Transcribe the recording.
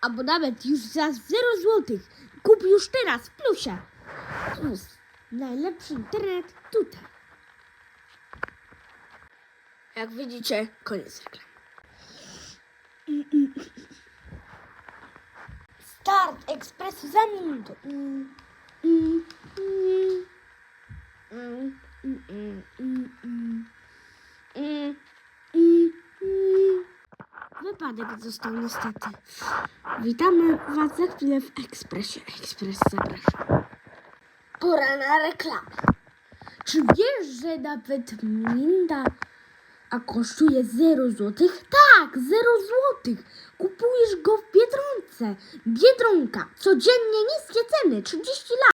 abonament już za 0 zł. Kup już teraz w plusie. Plus najlepszy internet tutaj. Jak widzicie, koniec reklam. Start ekspresu za minutę. Mm, mm. Mm, mm, mm, mm, mm. Mm, mm, mm. Wypadek został niestety. Witamy Was za chwilę w ekspresie. Ekspres zapraszam. Pora na reklamę. Czy wiesz, że nawet minda a kosztuje 0 złotych? Tak, 0 złotych. Kupujesz go w Biedronce. Biedronka. Codziennie niskie ceny. 30 lat.